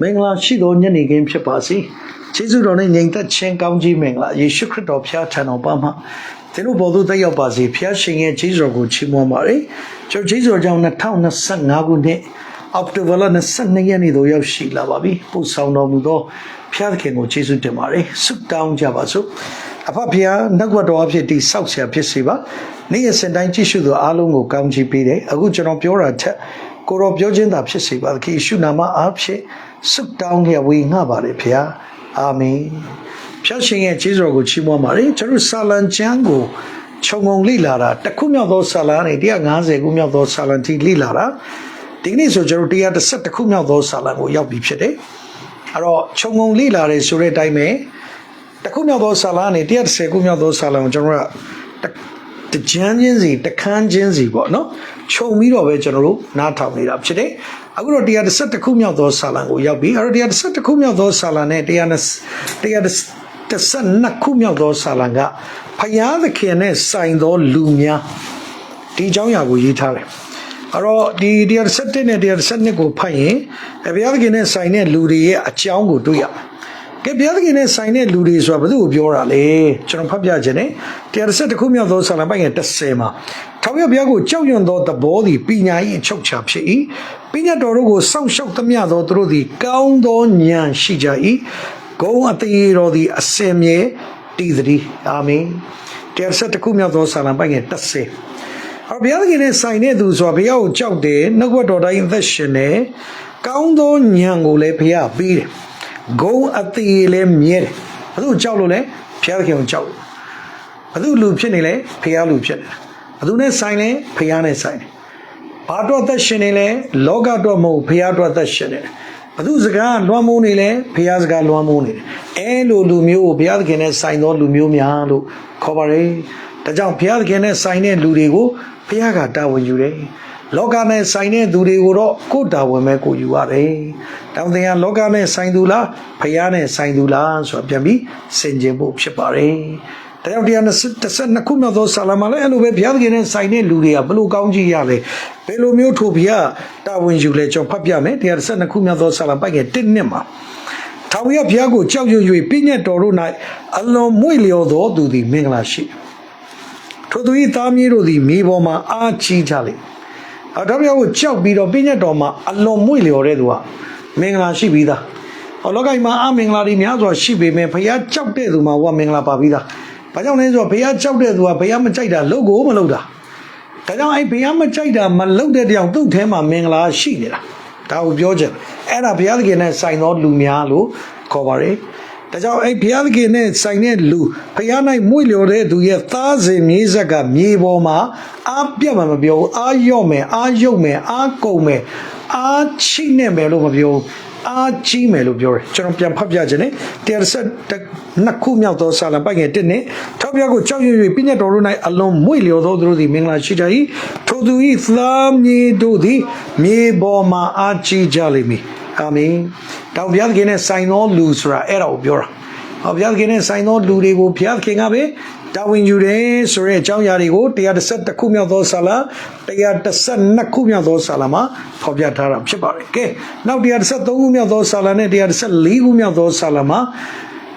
မင်္ဂလာရှိသောညနေခင်းဖြစ်ပါစေ။ယေရှုတော်နဲ့ညီသက်ချင်းကောင်းကြီးမင်္ဂလာယေရှုခရစ်တော်ဖျားထံတော်ပါမှာသင်တို့ဘော်သူတက်ရောက်ပါစေဖျားရှင်ရဲ့ယေရှုတော်ကိုချီးမွမ်းပါရစေ။ကျွန်တော်ယေရှုတော်ကြောင့်2025ခုနှစ်အောက်တိုဘာလ22ရက်နေ့သို့ရောက်ရှိလာပါပြီ။ပို့ဆောင်တော်မူသောဖျားသခင်ကိုယေရှုတင်ပါရစေ။ဆုတောင်းကြပါစို့။အဖဖျားနှုတ်ကပတော်အဖြစ်တိဆောက်ဆရာဖြစ်စေပါ။နေ့ရက်စင်တိုင်းကြည့်ရှုသောအားလုံးကိုကောင်းချီးပေးတယ်။အခုကျွန်တော်ပြောတာထက်ကိုရောပြောခြင်းသာဖြစ်စေပါသခင်ယေရှုနာမအားဖြင့် ဆုတောင်းလျက်ဝေငှပါれဖျားအာမင်ဖျားရှင်ရဲ့ခြေတော်ကိုချီးမွမ်းပါれကျွန်တော်ဆာလံကျမ်းကိုခြုံငုံလိလာတာတစ်ခုမြောက်သောဆာလံနဲ့150ခုမြောက်သောဆာလံထိလိလာတာဒီကနေ့ဆိုကျွန်တော်130ခုမြောက်သောဆာလံကိုရောက်ပြီဖြစ်တယ်အဲ့တော့ခြုံငုံလိလာတယ်ဆိုတဲ့အတိုင်းပဲတစ်ခုမြောက်သောဆာလံနဲ့130ခုမြောက်သောဆာလံကိုကျွန်တော်ကတကြမ်းချင်းစီတခန်းချင်းစီပေါ့နော်ခြုံပြီးတော့ပဲကျွန်တော်တို့နားထောင်နေတာဖြစ်တယ် အခုတော့131ခုမြောက်သောဆာလံကိုရောက်ပြီအဲ့တော့131ခုမြောက်သောဆာလံနဲ့132ခုမြောက်သောဆာလံကဖယားသခင်နဲ့ဆိုင်သောလူများဒီအကြောင်းအရာကိုရေးထားတယ်အဲ့တော့ဒီ131နဲ့132ကိုဖတ်ရင်ဘုရားသခင်နဲ့ဆိုင်တဲ့လူတွေရဲ့အကြောင်းကိုတွေ့ရမယ်ကဲဘုရားသခင်နဲ့ဆိုင်တဲ့လူတွေဆိုတာဘယ်သူကိုပြောတာလဲကျွန်တော်ဖတ်ပြခြင်းနဲ့130ခုမြောက်သောဆာလံပိုင်ငယ်30မှာထောင်ရဘုရားကိုကြောက်ရွံ့သောသဘောသည်ပညာ၏အချုပ်ချာဖြစ်၏ ပညာတော်တို့ကိုစောင့်ရှောက်သမျှသောသူတို့သည်ကောင်းသောဉာဏ်ရှိကြ၏ဂုံအသေးတော်သည်အစင်မြဲတည်သည်အာမင်130ခုမြောက်သောဆာလံပိုင်ငယ်30အဘုရားသခင်နဲ့ဆိုင်တဲ့သူဆိုတာဘုရားကိုကြောက်တယ်နှုတ်ကပတ်တော်တိုင်းအသက်ရှင်တယ်ကောင်းသောဉာဏ်ကိုလည်းဘုရားပေးတယ်ဂုံအသေးလည်းမြဲတယ်ဘယ်သူကြောက်လို့လဲဘုရားသခင်ကိုကြောက်ဘယ်သူလူဖြစ်နေလဲဘုရားလူဖြစ်နေတယ်ဘယ်သူနဲ့ဆိုင်လဲဘုရားနဲ့ဆိုင်တယ် ဘာတော့သက်ရှင်နေလဲလောကတော့မဟုတ်ဘုရားတော့သက်ရှင်နေတယ်ဘသူစကားလွှမ်းမိုးနေလဲဘုရားစကားလွှမ်းမိုးနေတယ်အဲလိုလူမျိုးကိုဘုရားသခင်နဲ့ဆိုင်သောလူမျိုးများလို့ခေါ်ပါတယ်ဒါကြောင့်ဘုရားသခင်နဲ့ဆိုင်တဲ့လူတွေကိုဘုရားကတာဝန်ယူတယ်လောကနဲ့ဆိုင်တဲ့သူတွေကိုတော့ကိုယ်တာဝန်ပဲကိုယူရတယ်။တောင်တင်ကလောကနဲ့ဆိုင်သူလားဖယားနဲ့ဆိုင်သူလားဆိုတာပြန်ပြီးစင်ကြင်ဖို့ဖြစ်ပါတယ်။ ဒါကြောင့်တရား32ခုမြောက်သောဆာလမလည်းအဲ့လိုပဲဘုရားသခင်နဲ့ဆိုင်တဲ့လူတွေကဘလို့ကောင်းကြီးရလဲဘယ်လိုမျိုးထို့ဘုရားတာဝန်ယူလဲကျွန်တော်ဖတ်ပြမယ်တရား32ခုမြောက်သောဆာလပိုက်က1နှစ်မှာထာဝရဘုရားကိုကြောက်ရွံ့၍ပြည့်ညတ်တော်တို့၌အလွန်မွေ့လျော်သောသူသည်မင်္ဂလာရှိထိုသူ၏သားမြေးတို့သည်မြေပေါ်မှာအားကြီးကြလိမ့်အတော်ဘုရားကိုကြောက်ပြီးတော့ပြည့်ညတ်တော်မှာအလွန်မွေ့လျော်တဲ့သူကမင်္ဂလာရှိပြီးသားဟောလောကီမှာအမင်္ဂလာတွေများစွာရှိပေမဲ့ဘုရားကြောက်တဲ့သူမှာဝမင်္ဂလာပါပြီးသား ဘာကြောင့်လဲဆိုတော့ဘုရားကြောက်တဲ့သူကဘုရားမကြိုက်တာလုပ်ကိုမလုပ်တာဒါကြောင့်အဲ့ဘုရားမကြိုက်တာမလုပ်တဲ့တောင်သူ့ထဲမှာမင်္ဂလာရှိနေတာဒါကိုပြောချင်အဲ့ဒါဘုရားသခင်နဲ့ဆိုင်သောလူများလို့ခေါ်ပါတယ်ဒါကြောင့်အဲ့ဘုရားသခင်နဲ့ဆိုင်တဲ့လူဘုရား၌မွေ့လျော်တဲ့သူရဲ့သားစဉ်မြေးဆက်ကမြေပေါ်မှာအားပြတ်မှမပြောဘူးအားရော့မယ်အားယုတ်မယ်အားကုန်မယ်အားချိနေမယ်လို့မပြောဘူး အားကြီးမယ်လို့ပြောတယ်ကျွန်တော်ပြန်ဖတ်ပြခြင်းနဲ့တရားဆက်နှစ်ခုမြောက်သောစာလံပိုက်ငယ်တစ်နဲ့ထောက်ပြကိုကြောက်ရွံ့၍ပြည့်ညတ်တော်တို့၌အလွန်မွေ့လျော်သောသူတို့သည်မင်္ဂလာရှိကြ၏ထိုသူ၏သားမြေတို့သည်မြေပေါ်မှာအားကြီးကြလိမ့်မည်အာမင်တောင်ဘုရားသခင်နဲ့ဆိုင်သောလူဆိုတာအဲ့ဒါကိုပြောတာ ဟောဘုရားသခင်နဲ့ဆိုင်သောလူတွေကိုဘုရားသခင်ကပဲတာဝန်ယူတယ်ဆိုတဲ့အကြောင်းအရာတွေကို131ခုမြောက်သောဆာလ132ခုမြောက်သောဆာလမှာဖော်ပြထားတာဖြစ်ပါတယ်။ကဲနောက်133ခုမြောက်သောဆာလနဲ့134ခုမြောက်သောဆာလမှာ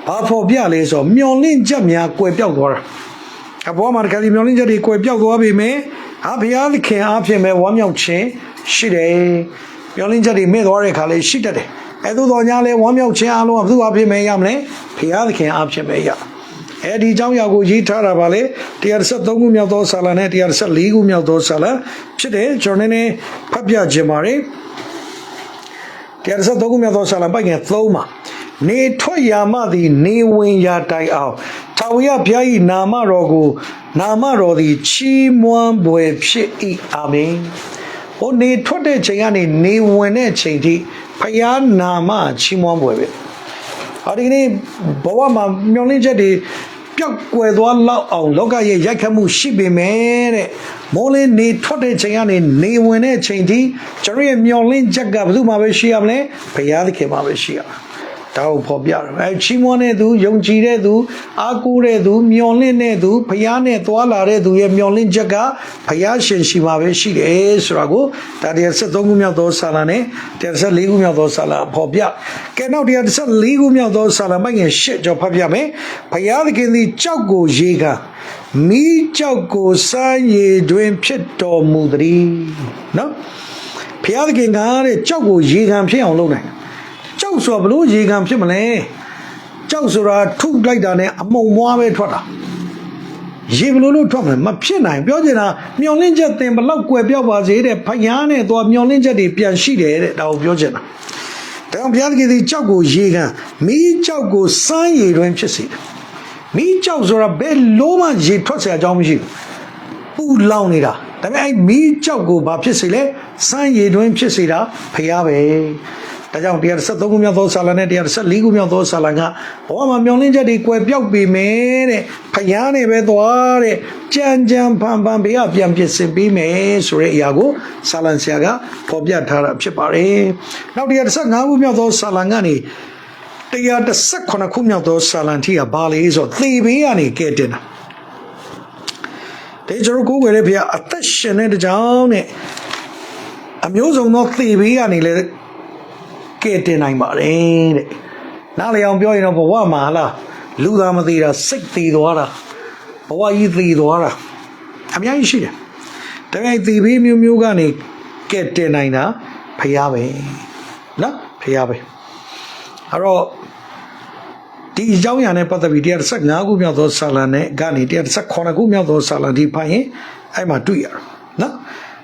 ဘာဖော်ပြလဲဆိုမျောလင့်ချက်များကွယ်ပြောက်သွားတာ။အဘောမှာတခါဒီမျောလင့်ချက်တွေကွယ်ပြောက်သွားပြီမယ်။ဟာဘုရားသခင်အားဖြင့်ပဲဝမ်းမြောက်ခြင်းရှိတယ်။မျောလင့်ချက်တွေမဲ့သွားတဲ့ခါလေးရှိတတ်တယ်။ အဲသို့တော်ညာလဲဝမ်းမြောက်ခြင်းအလုံးကဘုရားဖြစ်မယ်ရမလဲ။ဘုရားသခင်အားဖြင့်ပဲရ။အဲဒီအကြောင်းအရာကိုရေးထားတာပါလေ133ခုမြောက်သောဆာလနဲ့134ခုမြောက်သောဆာလဖြစ်တယ်ကျွန်တော်နည်းနည်းဖတ်ပြခြင်းပါတယ်133ခုမြောက်သောဆာလပိုက်ငယ်3မှာနေထွက်ရာမှသည်နေဝင်ရာတိုင်အောင်ထာဝရဘုရား၏နာမတော်ကို နာမတော်သည်ချီးမွမ်းပွေဖြစ်၏အာမင်ဟိုနေထွက်တဲ့ချိန်ကနေနေဝင်တဲ့ချိန်ထိ ဖခင်နာမချီးမွမ်းပွေပဲ။အဲဒီကနေ့ဘဝမှာမျောလင့်ချက်တွေပျောက်ကွယ်သွားလောက်အောင်လောကရဲ့ရိုက်ခတ်မှုရှိပေမဲ့တဲ့မိုးလင်းနေထွက်တဲ့ချိန်ကနေနေဝင်တဲ့ချိန်ထိကျွန်တော်ရဲ့မျောလင့်ချက်ကဘယ်သူမှပဲရှိရမလဲဘုရားသခင်မှပဲရှိရမှာ။ ဒါဒါကိုဖော်ပြတယ်အဲချီးမွမ်းတဲ့သူယုံကြည်တဲ့သူအားကိုးတဲ့သူမျှော်လင့်တဲ့သူဖျားနဲ့သွားလာတဲ့သူရဲ့မျှော်လင့်ချက်ကဖျားရှင်ရှိမှာပဲရှိတယ်ဆိုတာကိုဒါတရား73ခုမြောက်သောဆာလံနဲ့တရား74ခုမြောက်သောဆာလံဖော်ပြကဲနောက်တရား74ခုမြောက်သောဆာလံပိုင်ငယ်ရှစ်ကြောဖတ်ပြမယ်ဖျားသခင်သည်ကြောက်ကိုရေကမိကြောက်ကိုစမ်းရည်တွင်ဖြစ်တော်မူသည်နော်ဖျားသခင်ကတဲ့ကြောက်ကိုရေခံဖြစ်အောင်လုပ်နိုင်တယ်ကြောက် ဆိုတာဘလို့ရေခံဖြစ်မလဲကြောက်ဆိုတာထုလိုက်တာနဲ့အမုံမွားပဲထွက်တာရေဘလို့လို့ထွက်မလဲမဖြစ်နိုင်ပြောချင်တာမျောလင့်ချက်တင်ဘလောက်ကွယ်ပြောက်ပါစေတဲ့ဖယားနဲ့သွားမျောလင့်ချက်တွေပြန်ရှိတယ်တဲ့ဒါကိုပြောချင်တာဒါကြောင့်ဘုရားသခင်ဒီကြောက်ကိုရေခံမီးကြောက်ကိုစမ်းရည်တွင်ဖြစ်စေတယ်မီးကြောက်ဆိုတာဘယ်လို့မှရေထွက်เสียအကြောင်းမရှိဘူးပူလောင်နေတာဒါပေမဲ့အဲ့မီးကြောက်ကိုဘာဖြစ်စေလဲစမ်းရည်တွင်ဖြစ်စေတာဖယားပဲ ဒါကြောင့်173ခုမြောက်သောဆာလံနဲ့174ခုမြောက်သောဆာလံကဘဝမှာမျောလင်းချက်တွေကွယ်ပြောက်ပေမယ်တဲ့ဖယားနဲ့ပဲသွားတဲ့ကြံကြံဖန်ဖန်ဘေးကပြန်ပြစ်စင်ပေးမယ်ဆိုတဲ့အရာကိုဆာလံဆရာကဖော်ပြထားတာဖြစ်ပါတယ်။နောက်135ခုမြောက်သောဆာလံကနေ118ခုမြောက်သောဆာလံထိကဘာလဲဆိုတော့သေဘေးကနေကဲတင်တာ။တဲ့ကျွန်တော်ကိုယ်ွယ်တဲ့ဘုရားအသက်ရှင်တဲ့ကြောင်းနဲ့အမျိုးစုံသောသေဘေးကနေလည်း ကဲတင်နိုင်ပါတယ်တဲ့နားလေအောင်ပြောရင်တော့ဘဝမှာဟလားလူသားမသေးတာစိတ်သေးသွားတာဘဝကြီးသေးသွားတာအများကြီးရှိတယ်တကယ်သေဘေးမျိုးမျိုးကနေကဲတင်နိုင်တာဖះပဲနော်ဖះပဲအဲ့တော့ဒီအကြောင်းအရာနဲ့ပတ်သက်ပြီး115ခုမြောက်သောဆာလံနဲ့ကနေ118ခုမြောက်သောဆာလံဒီဖိုင်ရင်အဲ့မှာတွေ့ရတာနော်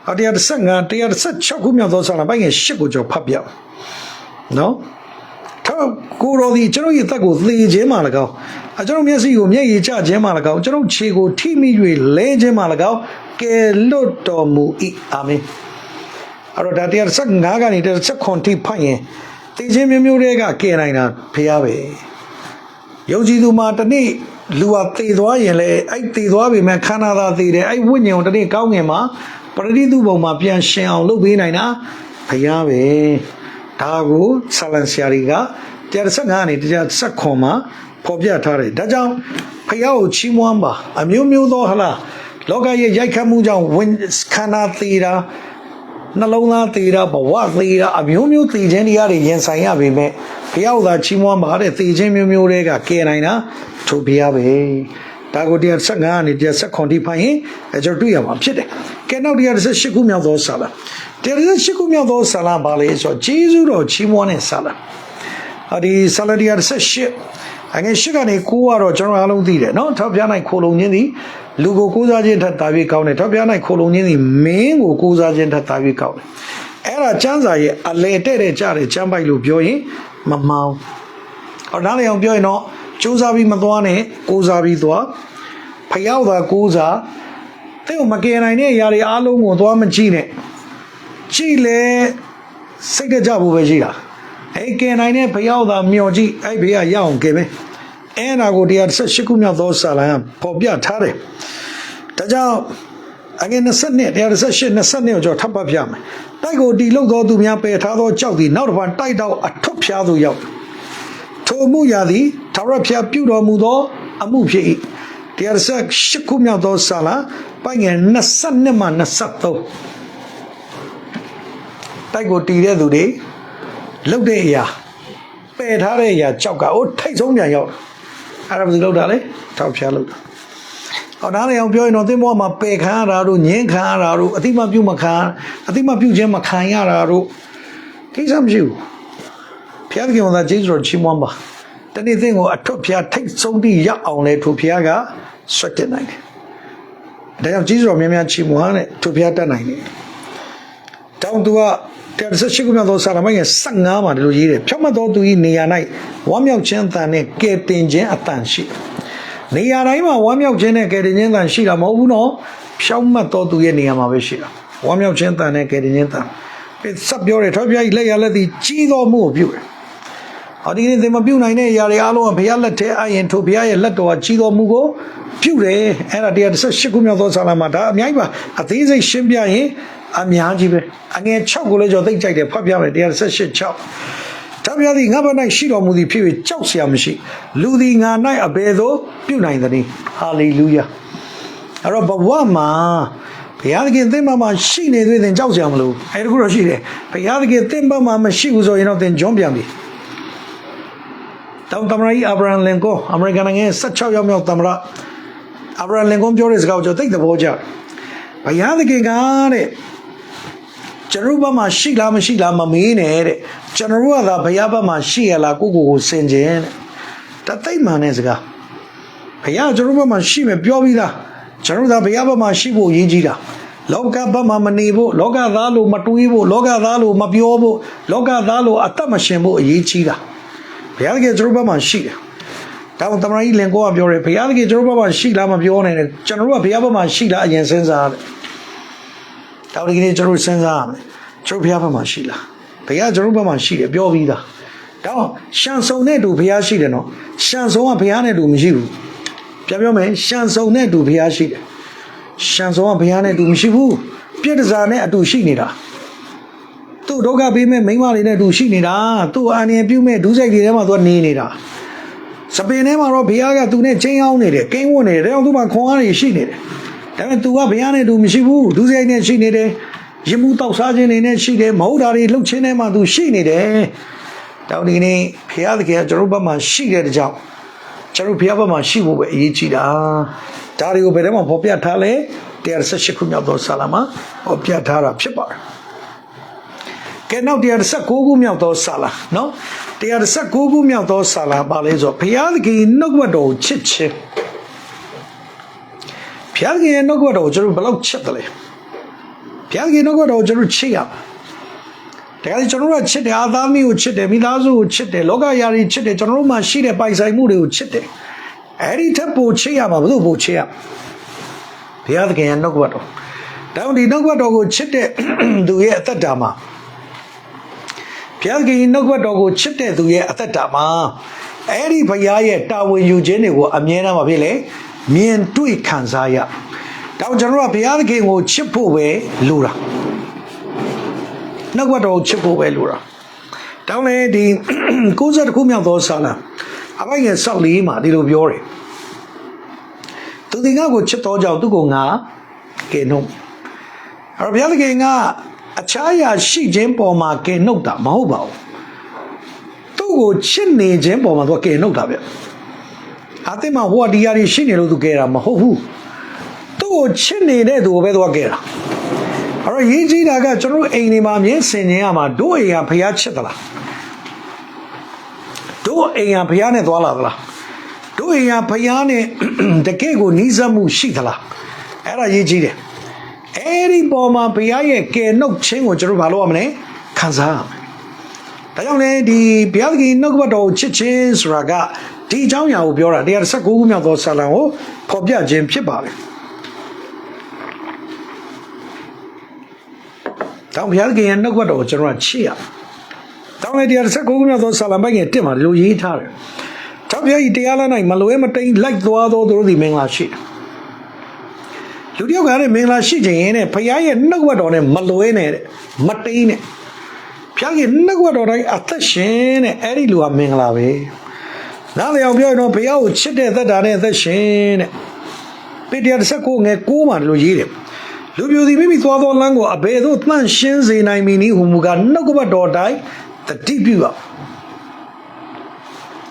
အော်115 116ခုမြောက်သောဆာလံပိုင်းငယ်8ကိုကြောဖတ်ပြအောင် နော်ထောက်ကိုတော်ဒီကျွန်တော်ရဲ့တက်ကိုသေခြင်းမှ၎င်းအကျွန်တော်မျက်စိကိုမျက်ရည်ကျခြင်းမှ၎င်းကျွန်တော်ခြေကိုထိမိ၍လဲခြင်းမှ၎င်းကယ်လွတ်တော်မူ၏အာမင်အဲ့တော့ဒါတရား15ကနေ16ထိဖတ်ရင်သေခြင်းမျိုးမျိုးတွေကကယ်နိုင်တာဖရားပဲယုံကြည်သူမှာတနေ့လူဟာသေသွားရင်လေအဲ့သေသွားပြီမဲ့ခန္ဓာသာသေတယ်အဲ့ဝိညာဉ်ကိုတနေ့ကောင်းငင်မှာပရိသတ်ဘုံမှာပြန်ရှင်အောင်လုပ်ပေးနိုင်တာဖရားပဲ ဒါကိုဆာလန်ဆရာတွေက115နဲ့116မှာဖော်ပြထားတယ်ဒါကြောင့်ဖယားကိုချီးမွမ်းပါအမျိုးမျိုးသောဟလားလောကရဲ့ရိုက်ခတ်မှုကြောင့်ဝင်ခန္ဓာသေးတာနှလုံးသားသေးတာဘဝသေးတာအမျိုးမျိုးသေးခြင်းတရားတွေရင်ဆိုင်ရပေမဲ့ဖယားကိုသာချီးမွမ်းပါတဲ့သေခြင်းမျိုးမျိုးတွေကကယ်နိုင်တာထိုဖယားပဲ ဒါကို115ကနေ116ထိဖိုင်ရင်အကျွန်တော်တွေ့ရမှာဖြစ်တယ်ကဲနောက်118ခုမြောက်သောဆာလံ118ခုမြောက်သောဆာလံဘာလဲဆိုတော့ဂျေဇုတော်ချီးမွမ်းတဲ့ဆာလံဟောဒီဆာလံ118အငယ်ရှိကနေကိုးကတော့ကျွန်တော်အားလုံးသိတယ်နော်ထောက်ပြနိုင်ခိုလုံခြင်းသည်လူကိုကိုးစားခြင်းထက်တာပြီးကောင်းတယ်ထောက်ပြနိုင်ခိုလုံခြင်းသည်မင်းကိုကိုးစားခြင်းထက်တာပြီးကောင်းတယ်အဲ့ဒါကျမ်းစာရဲ့အလေတဲ့တဲ့ကြတဲ့ကျမ်းပိုက်လို့ပြောရင်မမောင်းဟောနားလည်အောင်ပြောရင်တော့ စူးစားပြီးမသွားနဲ့ကိုးစားပြီးသွားဖျောက်တာကိုးစားတဲ့ကိုမကယ်နိုင်တဲ့အရာတွေအားလုံးကိုသွားမကြည့်နဲ့ကြည့်လေစိတ်တကြဖို့ပဲရှိတာအဲ့ကယ်နိုင်တဲ့ဖျောက်တာမျောကြည့်အဲ့ဘေးကရအောင်ကယ်မယ်အဲ့ဒါကို118ခုမြောက်သောစာလံကပေါ်ပြထားတယ်ဒါကြောင့်အငယ်20နှစ်118 20နှစ်ကိုကျွန်တော်ထပ်ပတ်ပြမယ်တိုက်ကိုတီလုတ်သောသူများပယ်ထားသောကြောက်သည်နောက်တစ်ပတ်တိုက်တော့အထွတ်ဖျားသို့ရောက်တယ်ထိုအမှုရာသည် သာရဖျားပြုတော်မူသော အမှုဖြစ်၏တရားဆက်ရှစ်ခုမြောက်သောဆာလာပိုင်ငယ်22မှ23တိုက်ကိုတီတဲ့သူတွေလုတ်တဲ့အရာပယ်ထားတဲ့အရာကြောက်ကအိုးထိတ်ဆုံးပြန်ရောက်အဲ့ဒါဘယ်သူလုတ်တာလဲထောက်ဖျားလုတ်တာဟောနားလေအောင်ပြောရင်တော့သင်္ဘောမှာပယ်ခံရတာတို့ညင်းခံရတာတို့အတိမပြုတ်မခံအတိမပြုတ်ခြင်းမခံရတာတို့ကိစ္စမရှိဘူးဖျားသခင်ကသာကျေးဇူးတော်ချီးမွမ်းပါ တနေ့သင်ကိုအထွတ်ဖျားထိတ်ဆုံးတိရအောင်လဲထိုဖျားကဆွတ်တင်နိုင်တယ်ဒါကြောင့်ကျေးဇူးတော်များများချီးမွမ်းတဲ့ထိုဖျားတတ်နိုင်တယ်တောင်းသူကတရားရှိခုမြောက်သောစာရမိုင်းရဲ့15မှာဒီလိုရေးတယ်ဖြောင့်မတ်သောသူ၏နေရာ၌ဝမ်းမြောက်ခြင်းအတန်နဲ့ကယ်တင်ခြင်းအတန်ရှိတယ်နေရာတိုင်းမှာဝမ်းမြောက်ခြင်းနဲ့ကယ်တင်ခြင်းအတန်ရှိတာမဟုတ်ဘူးနော်ဖြောင့်မတ်သောသူရဲ့နေရာမှာပဲရှိတာဝမ်းမြောက်ခြင်းအတန်နဲ့ကယ်တင်ခြင်းအတန်ဆက်ပြောတယ်ထောက်ပြကြီးလက်ရလက်သည်ကြီးသောမှုကိုပြုတယ်။ အော်ဒီနေ့သင်မပြုတ်နိုင်တဲ့အရာတွေအားလုံးကဘုရားလက်ထဲအရင်ထိုဘုရားရဲ့လက်တော်ကကြီးတော်မူကိုပြုတယ်။အဲ့ဒါ118ခုမြောက်သောဆာလံမှာဒါအများကြီးပါအသေးစိတ်ရှင်းပြရင်အများကြီးပဲ။အငယ်6ကိုလည်းကျွန်တော်သိကြိုက်တယ်ဖတ်ပြမယ်118 6 တပြားသည်ငါဘ၌ရှိတော်မူသည်ဖြစ်၍ကြောက်เสียမရှိလူသည်ငါ၌အဘယ်သို့ပြုနိုင်သနည်းဟာလေလုယာအဲ့တော့ဘဝမှာဘုရားသခင်သင်ဘက်မှာရှိနေသေးတယ်ကြောက်เสียမလို့အဲ့ဒါခုတော့ရှိတယ်ဘုရားသခင်သင်ဘက်မှာမရှိဘူးဆိုရင်တော့သင်ဂျွန်းပြန်ပြီ တောင်တမရီအာဗြဟံလင်ကိုအမေရိကန်နိုင်ငံ16ရောက်မြောက်သမ္မတအာဗြဟံလင်ကိုပြောတဲ့စကားကိုကျွန်တော်သိတဲ့ဘောကြဘုရားသခင်ကတဲ့ကျွန်တော်ဘက်မှာရှိလားမရှိလားမမေးနဲ့တဲ့ကျွန်တော်ကသာဘုရားဘက်မှာရှိရလားကိုကိုကိုစင်ကြင်တဲ့တသိမ့်မှန်တဲ့စကားဘုရားကျွန်တော်ဘက်မှာရှိမယ်ပြောပြီးသားကျွန်တော်သာဘုရားဘက်မှာရှိဖို့အရေးကြီးတာလောကဘက်မှာမနေဖို့လောကသားလို့မတွေးဖို့လောကသားလို့မပြောဖို့လောကသားလို့အသက်မရှင်ဖို့အရေးကြီးတာ ဘုရားကကျွန်တော်ဘက်မှာရှိတယ်တောင်တမန်ကြီးလင်ကိုကပြောတယ်ဘုရားသခင်ကျွန်တော်ဘက်မှာရှိလားမပြောနိုင်နဲ့ကျွန်တော်ကဘုရားဘက်မှာရှိလားအရင်စဉ်းစားတယ်တောင်ဒီကနေ့ကျွန်တော်စဉ်းစားရမယ်ကျွန်တော်ဘုရားဘက်မှာရှိလားဘုရားကျွန်တော်ဘက်မှာရှိတယ်ပြောပြီးသားတောင်ရှန်စုံတဲ့သူဘုရားရှိတယ်နော်ရှန်စုံကဘုရားနဲ့တူမရှိဘူးပြန်ပြောမယ်ရှန်စုံတဲ့သူဘုရားရှိတယ်ရှန်စုံကဘုရားနဲ့တူမရှိဘူးပြည့်တစားနဲ့အတူရှိနေတာ သူ့ဒုက္ခပေးမဲ့မိန်းမတွေနဲ့အတူရှိနေတာသူ့အာဏာပြုမဲ့ဒုစရိုက်တွေထဲမှာသူကနေနေတာစပင်ထဲမှာတော့ဘုရားကသူနဲ့ချင်းအောင်နေတယ်ကိန်းဝတ်နေတယ်တောင်သူမှခွန်အားတွေရှိနေတယ်ဒါပေမဲ့ तू ကဘုရားနဲ့တူမရှိဘူးဒုစရိုက်နဲ့ရှိနေတယ်ရမှုတောက်စားခြင်းတွေနဲ့ရှိတယ်မဟုတ်တာတွေလှုပ်ခြင်းထဲမှာ तू ရှိနေတယ်တောင်ဒီနေ့ဘုရားသခင်ကကျွန်တော်ဘက်မှာရှိတဲ့ကြောင့်ကျွန်တော်ဘုရားဘက်မှာရှိဖို့ပဲအရေးကြီးတာဒါတွေကိုဘယ်ထဲမှာဖော်ပြထားလဲ118ခုမြောက်သောဆာလမှာဖော်ပြထားတာဖြစ်ပါတယ် ကဲနောက်119ခုမြောက်သောဆာလာနော်119ခုမြောက်သောဆာလာပါလဲဆိုဘုရားသခင်နှုတ်ကပတ်တော်ကိုချစ်ခြင်းဘုရားသခင်ရဲ့နှုတ်ကပတ်တော်ကိုကျွန်တော်ဘယ်လောက်ချစ်တယ်လဲဘုရားသခင်နှုတ်ကပတ်တော်ကိုကျွန်တော်ချစ်ရမယ်တကယ်ကျွန်တော်တို့ကချစ်တယ်အာသားမီးကိုချစ်တယ်မိသားစုကိုချစ်တယ်လောကယာရီချစ်တယ်ကျွန်တော်တို့မှာရှိတဲ့ပိုင်ဆိုင်မှုတွေကိုချစ်တယ်အဲ့ဒီထက်ပိုချစ်ရမှာဘယ်လိုပိုချစ်ရဘုရားသခင်ရဲ့နှုတ်ကပတ်တော်တောင်းဒီနှုတ်ကပတ်တော်ကိုချစ်တဲ့သူရဲ့အသက်တာမှာ ဘုရားသခင်နှုတ်ကပတ်တော်ကိုချစ်တဲ့သူရဲ့အသက်တာမှာအဲ့ဒီဘုရားရဲ့တာဝန်ယူခြင်းတွေကိုအမြဲတမ်းမဖြစ်လေမြင်တွေ့ခံစားရတောင်းကျွန်တော်ကဘုရားသခင်ကိုချစ်ဖို့ပဲလိုတာနှုတ်ကပတ်တော်ကိုချစ်ဖို့ပဲလိုတာတောင်းလေဒီ60ခုမြောက်သောဆာလံအပိုင်ငယ်ဆောက်လေးမှာဒီလိုပြောတယ်သူဒီငါကိုချစ်တော်ကြောင့်သူ့ကိုငါကဲနှုတ်အဲ့တော့ဘုရားသခင်က အခြားရာရှိခြင်းပေါ်မှာကဲနှုတ်တာမဟုတ်ပါဘူးသူ့ကိုချစ်နေခြင်းပေါ်မှာသူကကဲနှုတ်တာဗျအသိမှာဟိုကဒီယာတွေရှိနေလို့သူကဲတာမဟုတ်ဘူးသူ့ကိုချစ်နေတဲ့သူကိုပဲသူကကဲတာအဲ့တော့ရေးကြီးတာကကျွန်တော်တို့အိမ်တွေမှာမြင်ဆင်ခြင်းရမှာတို့အိမ်ကဖျားချစ်သလားတို့အိမ်ကဖျားနဲ့သွားလာသလားတို့အိမ်ကဖျားနဲ့တကယ့်ကိုနီးစပ်မှုရှိသလားအဲ့ဒါရေးကြီးတယ် အဲ့ဒီပေါ်မှာဘုရားရဲ့ကယ်နှုတ်ခြင်းကိုကျွန်တော်ဘာလို့ရမလဲခံစားရမယ်ဒါကြောင့်လေဒီဘုရားသခင်နှုတ်ကပတ်တော်ကိုချစ်ခြင်းဆိုတာကဒီအကြောင်းအရာကိုပြောတာ119ခုမြောက်သောဆာလံကိုဖော်ပြခြင်းဖြစ်ပါတယ်။တောင်ဘုရားသခင်ရဲ့နှုတ်ကပတ်တော်ကိုကျွန်တော်ကချစ်ရမယ်။တောင်လေ119ခုမြောက်သောဆာလံပိုက်ငယ်1မှာဒီလိုရေးထားတယ်။တောင်ဘုရားကြီးတရားလမ်း၌မလွဲမတိန်လိုက်သွားသောသူတို့သည်မင်္ဂလာရှိတယ်။ လူတယောက်ကလည်းမင်္ဂလာရှိခြင်းနဲ့ဘုရားရဲ့နှုတ်ကပတ်တော်နဲ့မလွဲနဲ့တဲ့မတိန်နဲ့ဘုရားရဲ့နှုတ်ကပတ်တော်တိုင်းအသက်ရှင်တဲ့အဲ့ဒီလူကမင်္ဂလာပဲ။နားလည်အောင်ပြောရင်တော့ဘုရားကိုချစ်တဲ့သက်တာနဲ့အသက်ရှင်တဲ့။ပေတရာ19ငယ်6မှာဒီလိုရေးတယ်။လူပြိုစီမိမိသွားသောလမ်းကိုအဘယ်သို့တန့်ရှင်းစေနိုင်မည်နည်းဟူမူကားနှုတ်ကပတ်တော်တိုင်းတတိပြုပါ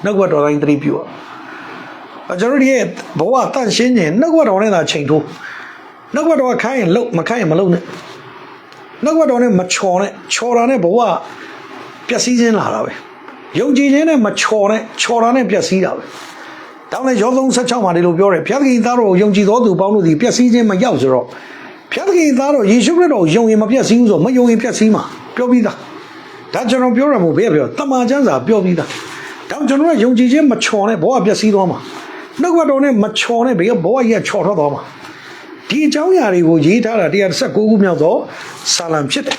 နှုတ်ကပတ်တော်တိုင်းတတိပြုပါအကျွန်တော်တို့ရဲ့ဘဝတန့်ရှင်းခြင်းနှုတ်ကပတ်တော်နဲ့သာချိန်ထိုး နှုတ်ကပတ်တော်ကခိုင်းရင်လုံမခိုင်းရင်မလုံနဲ့နှုတ်ကပတ်တော်နဲ့မချော်နဲ့ချော်တာနဲ့ဘဝပျက်စီးခြင်းလာတာပဲယုံကြည်ခြင်းနဲ့မချော်နဲ့ချော်တာနဲ့ပျက်စီးတာပဲတောင်းလေရောသုံး16မှာဒီလိုပြောတယ်ဘုရားသခင်သားတော်ကိုယုံကြည်သောသူပေါင်းတို့ဒီပျက်စီးခြင်းမရောက်ဆိုတော့ဘုရားသခင်သားတော်ယေရှုခရစ်တော်ကိုယုံရင်မပျက်စီးဘူးဆိုမယုံရင်ပျက်စီးမှာပြောပြီးသားဒါကျွန်တော်ပြောရမို့ဘယ်ပြောတမန်ကျမ်းစာပြောပြီးသားဒါကျွန်တော်ကယုံကြည်ခြင်းမချော်နဲ့ဘဝပျက်စီးသွားမှာနှုတ်ကတော်နဲ့မချော်နဲ့ဘေးဘဝကြီးကချော်ထွက်သွားမှာ ဒီအကြောင်းအရာတွေကိုရေးထားတာ119ခုမြောက်သောစာလံဖြစ်တယ်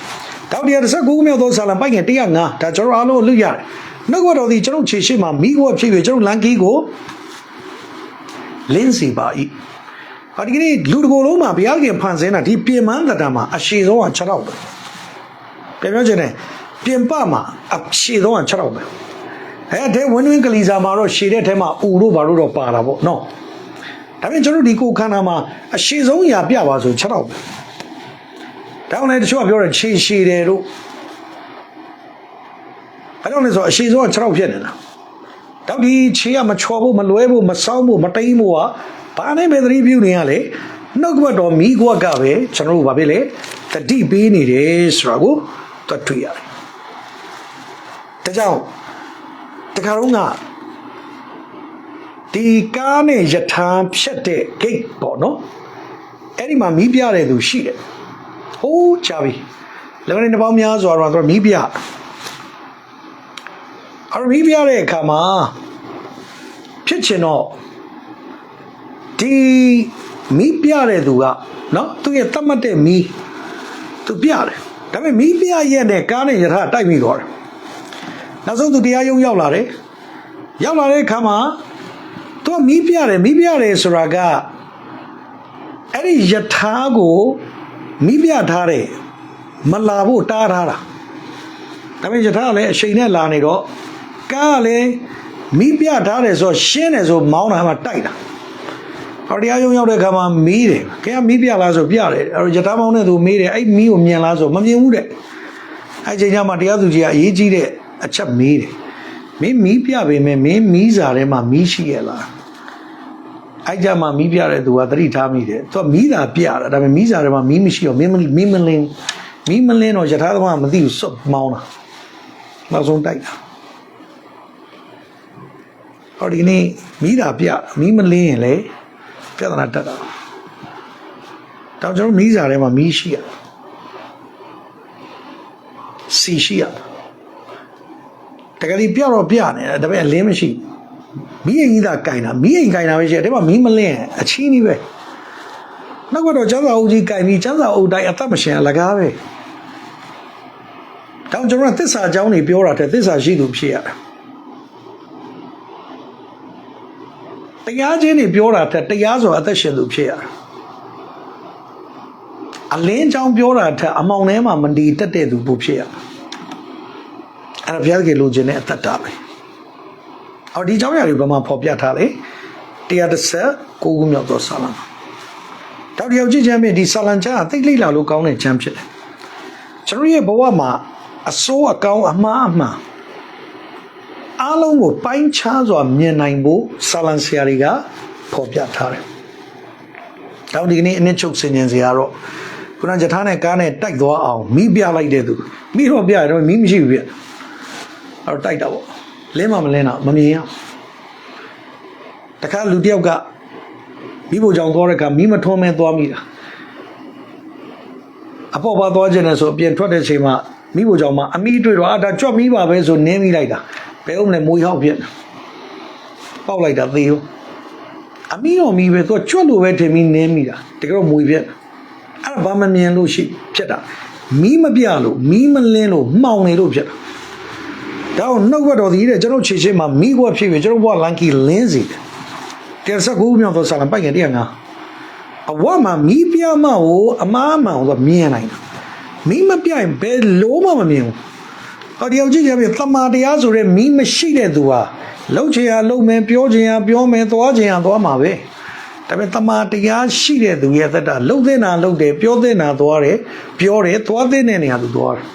တောက်119ခုမြောက်သောစာလံပိုက်ငယ်105ဒါကျွန်တော်အားလုံးလွတ်ရတယ်နှုတ်ကတော်ဒီကျွန်တော်ခြေရှိမှာမိဘဖြစ်ပြီးကျွန်တော်လန်ကီကိုလင်းစီပါ၏ဟာဒီကနေ့လူတကိုယ်လုံးမှာဘုရားခင်ဖန်ဆင်းတာဒီပြင်မန်းတတာမှာအရှိဆုံးက6တော့ပဲပြန်ပြောချင်တယ်ပြင်ပမှာအရှည်ဆုံးက6တော့ပဲအဲတဲ့ဝင်းဝင်းကလီစာမှာတော့ရှည်တဲ့ထဲမှာဥလို့ဘာလို့တော့ပါတာပေါ့နော် ဒါပေမဲ့ကျွန်တော်ဒီကိုခန္ဓာမှာအရှည်ဆုံးရာပြပါဆို6တော့ပဲဒါအောင်လည်းတချို့ကပြောတယ်ခြေရှည်တယ်လို့ဘာလို့လဲဆိုတော့အရှည်ဆုံးက6တော့ဖြစ်နေတာတော့ဒီခြေကမချော်ဖို့မလွဲဖို့မဆောင်းဖို့မတိမ်ဖို့ကဘာနဲ့ပဲသတိပြုနေရလဲနှုတ်ကပတ်တော်မိကွက်ကပဲကျွန်တော်တို့ဘာဖြစ်လဲတတိပေးနေတယ်ဆိုတာကိုသတ်တွေ့ရတယ်ဒါကြောင့်တခါတော့က ဒီကားနဲ့ယထာဖြတ်တဲ့ gate ပေါ့နော်အဲ့ဒီမှာမီးပြတဲ့သူရှိတယ်ဟိုးချပြီလည်းနေတစ်ပေါင်းများစွာတော့သူကမီးပြအရမီးပြတဲ့အခါမှာဖြစ်ချင်တော့ဒီမီးပြတဲ့သူကနော်သူရဲ့တတ်မှတ်တဲ့မီးသူပြတယ်ဒါပေမဲ့မီးပြရဲ့နဲ့ကားနဲ့ယထာတိုက်မိတော့တယ်နောက်ဆုံးသူတရားရုံးရောက်လာတယ်ရောက်လာတဲ့အခါမှာ သူကမီးပြတယ်မီးပြတယ်ဆိုတာကအဲ့ဒီယထာကိုမီးပြထားတယ်မလာဖို့တားထားတာဒါပေမဲ့ယထာကလည်းအချိန်နဲ့လာနေတော့ကားကလည်းမီးပြထားတယ်ဆိုတော့ရှင်းတယ်ဆိုမောင်းတာမှတိုက်တာဟောတရားရုံးရောက်တဲ့အခါမှာမီးတယ်ခင်ဗျာမီးပြလားဆိုပြတယ်အဲ့တော့ယထာမောင်းတဲ့သူမီးတယ်အဲ့မီးကိုမြင်လားဆိုမမြင်ဘူးတဲ့အဲ့ချိန်ကျမှတရားသူကြီးကအရေးကြီးတဲ့အချက်မေးတယ် မင်းမီးပြပေမဲ့မင်းမီးစာထဲမှာမီးရှိရလားအဲ့ကြမှာမီးပြတဲ့သူကသတိထားမိတယ်သူကမီးသာပြတာဒါပေမဲ့မီးစာထဲမှာမီးမရှိတော့မင်းမမီးမလင်းမီးမလင်းတော့ယထာသမားမသိဘူးစွတ်မောင်းတာနောက်ဆုံးတိုက်တာဟောဒီနေ့မီးသာပြမီးမလင်းရင်လေပြဿနာတက်တာတော့ကျွန်တော်မီးစာထဲမှာမီးရှိရစီရှိရ တကယ်ကြီးပြတော့ပြနေတယ်ဒါပေမဲ့အလင်းမရှိဘူးမီးရင်ကြီးသာကင်တာမီးရင်ကင်တာပဲရှိတယ်ဒါပေမဲ့မီးမလင်းအချင်းကြီးပဲနောက်ကတော့ကျန်းစာအုပ်ကြီးကင်ပြီးကျန်းစာအုပ်တိုင်းအသက်မရှင်အလကားပဲတောင်ကျွန်တော်ကသစ္စာအကြောင်းတွေပြောတာတဲ့သစ္စာရှိသူဖြစ်ရတယ်တရားချင်းတွေပြောတာတဲ့တရားဆိုအသက်ရှင်သူဖြစ်ရတယ်အလင်းကြောင်းပြောတာတဲ့အမောင်ထဲမှာမတည်တက်တဲ့သူပိုဖြစ်ရတယ် အဲ့ဒါဘုရားကေလိုချင်တဲ့အသက်တာပဲအော်ဒီเจ้าရာတွေဘယ်မှာဖော်ပြထားလဲ136ခုမြောက်သောဆာလံတောက်တယောက်ကြည့်ချမ်းမြေဒီဆာလံချာသိလိမ့်လာလို့ကောင်းတဲ့ချမ်းဖြစ်တယ်ကျွန်တော်ရဲ့ဘဝမှာအစိုးအကောင်းအမှားအမှန်အားလုံးကိုပိုင်းခြားစွာမြင်နိုင်ဖို့ဆာလံဆရာတွေကဖော်ပြထားတယ်တောက်ဒီကနေ့အနစ်ချုပ်စင်ញင်စရာတော့ခုနကထားနဲ့ကားနဲ့တိုက်သွားအောင်မိပြလိုက်တဲ့သူမိတော့ပြရတော့မိမရှိဘူးပြ အဲ့တော့တိုက်တာပေါ့လင်းမမလင်းတော့မမြင်ရတခါလူတယောက်ကမိဖို့ကြောင်သွားတဲ့အခါမိမထုံးမဲသွားမိတာအပေါ်ပါသွားခြင်းနဲ့ဆိုအပြင်ထွက်တဲ့ချိန်မှာမိဖို့ကြောင်မှာအမိတွေ့တော့အာဒါကြွတ်မိပါပဲဆိုနင်းမိလိုက်တာဘယ်ဦးမလဲမွေးဟောက်ဖြစ်ပေါက်လိုက်တာသေရောအမိတော်မိပဲသူကကြွတ်လို့ပဲထင်ပြီးနင်းမိတာတကယ်တော့မွေဖြစ်အဲ့ဒါဘာမမြင်လို့ရှိဖြစ်တာမီးမပြလို့မီးမလင်းလို့မှောင်နေလို့ဖြစ်တာ ဒါအောင်နှုတ်ဘက်တော်ဒီတဲ့ကျွန်တော်ခြေချင်းမှာမိဘွက်ဖြစ်ပြီးကျွန်တော်ဘွက်လန်ကီလင်းစီတယ်တရားစကူမြောက်သောဆာလံပိုက်ငယ်တရားငါအဝမှာမိပြမကိုအမားမှန်ဆိုမြင်နိုင်တာမိမပြရင်ဘယ်လို့မှမမြင်ဘူးဟောဒီအောင်ကြည့်ကြပြီတမာတရားဆိုတဲ့မိမရှိတဲ့သူဟာလှုပ်ချင်ရလှုပ်မယ်ပြောချင်ရပြောမယ်သွားချင်ရသွားမှာပဲဒါပေမဲ့တမာတရားရှိတဲ့သူရဲ့သက်တာလှုပ်တဲ့နာလှုပ်တယ်ပြောတဲ့နာသွားတယ်ပြောတယ်သွားတဲ့နေရာသူသွားတယ်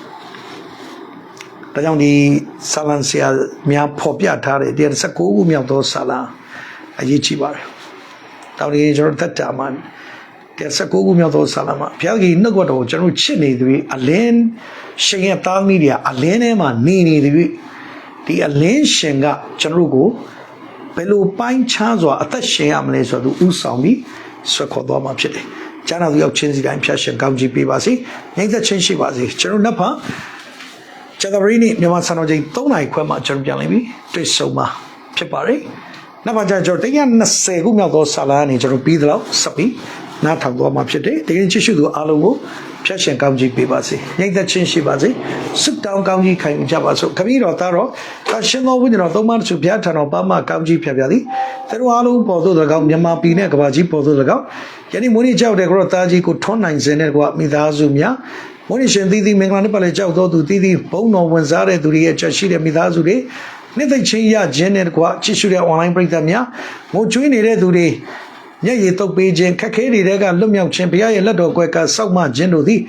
ဒါကြောင့်ဒီဆာလန်ဆရာများဖော်ပြထားတဲ့119ခုမြောက်သောဆာလံအရေးကြီးပါတယ်။တောင်းဒီကျွန်တော်သက်တာမှာ119ခုမြောက်သောဆာလံမှာဘုရားကြီးနှုတ်ကတော်ကိုကျွန်တော်ချစ်နေသူအလင်းရှင်ရဲ့သားသမီးတွေအလင်းထဲမှာနေနေသူဒီအလင်းရှင်ကကျွန်တော်ကိုဘယ်လိုပိုင်းခြားစွာအသက်ရှင်ရမလဲဆိုတော့သူဥဆောင်ပြီးဆွဲခေါ်သွားမှာဖြစ်တယ်။ကျမ်းတော်သူရောက်ချင်းစီတိုင်းဖြတ်ရှင်ကောင်းကြီးပေးပါစေ။ညီသက်ချင်းရှိပါစေ။ကျွန်တော်နှစ်ဖက် ကျန်တော်ရီနေ့မြန်မာစံတော်ချိန်3နာရီခွဲမှကျွန်တော်ပြန်လာပြီတွေ့ဆုံမှာဖြစ်ပါတယ်။နောက်ပါကျကျွန်တော်120ခုမြောက်သောဆာလာကနေကျွန်တော်ပြီးတော့ဆက်ပြီးနားထောင်သွားမှာဖြစ်တယ်။တကယ်ချစ်ရှုသူအားလုံးကိုဖြတ်ရှင်ကောင်းကြီးပေးပါစေ။ညိတ်သက်ချင်းရှိပါစေ။ဆုတောင်းကောင်းကြီးခံယူကြပါစို့။ခမည်းတော်သားတော်အရှင်တော်ဝိညာဉ်တော်သုံးပါးစုဘုရားထံတော်ပါမကောင်းကြီးဖြတ်ပြသည်။သူတို့အားလုံးပေါ်သို့၎င်းမြန်မာပြည်နဲ့ကမ္ဘာကြီးပေါ်သို့၎င်းယနေ့မွေးနေ့ကြောက်တဲ့ကရောသားကြီးကိုထွန်းနိုင်စေတဲ့ကွာမိသားစုများ မွေးနေ့ရှင်သီးသီးမင်္ဂလာနေ့ပါလေကြောက်တော်သူသီးသီးဘုံတော်ဝင်စားတဲ့သူတွေရဲ့ချက်ရှိတဲ့မိသားစုတွေနှစ်သိမ့်ချင်းရခြင်းနဲ့တကွချစ်ရှုတဲ့ online ပရိသတ်များငိုကြွေးနေတဲ့သူတွေမျက်ရည်တုပ်ပေးခြင်းခက်ခဲတွေကလွတ်မြောက်ခြင်းဘုရားရဲ့လက်တော်ကွယ်ကစောက်မခြင်းတို့သည်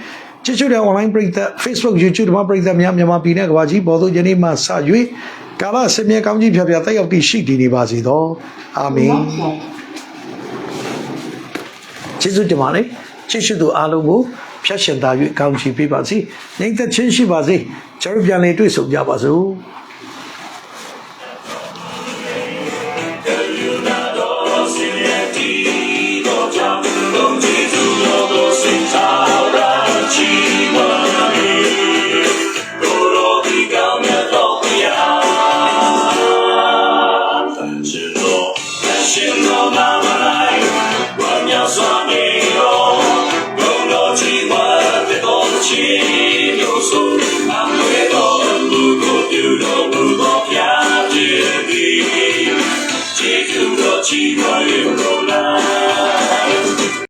ချစ်ရှုတဲ့ online ပရိသတ် Facebook YouTube ဓမ္မပရိသတ်များမြန်မာပြည်နဲ့ကမ္ဘာကြီးပေါ်သို့ယနေ့မှစ၍ကာလစင်မြဲကောင်းကြီးဖြာဖြာတက်ရောက်တည်ရှိတည်နေပါစေသောအာမင်ကျေးဇူးတင်ပါတယ်ချစ်ရှိသူအားလုံးကို ဖြတ်ရှင်သာ၍ကောင်းချီးပေးပါစေနှိမ့်သက်ချင်းရှိပါစေကျွန်တော်ပြန်လည်တွေ့ဆုံကြပါစို့ chino hay un.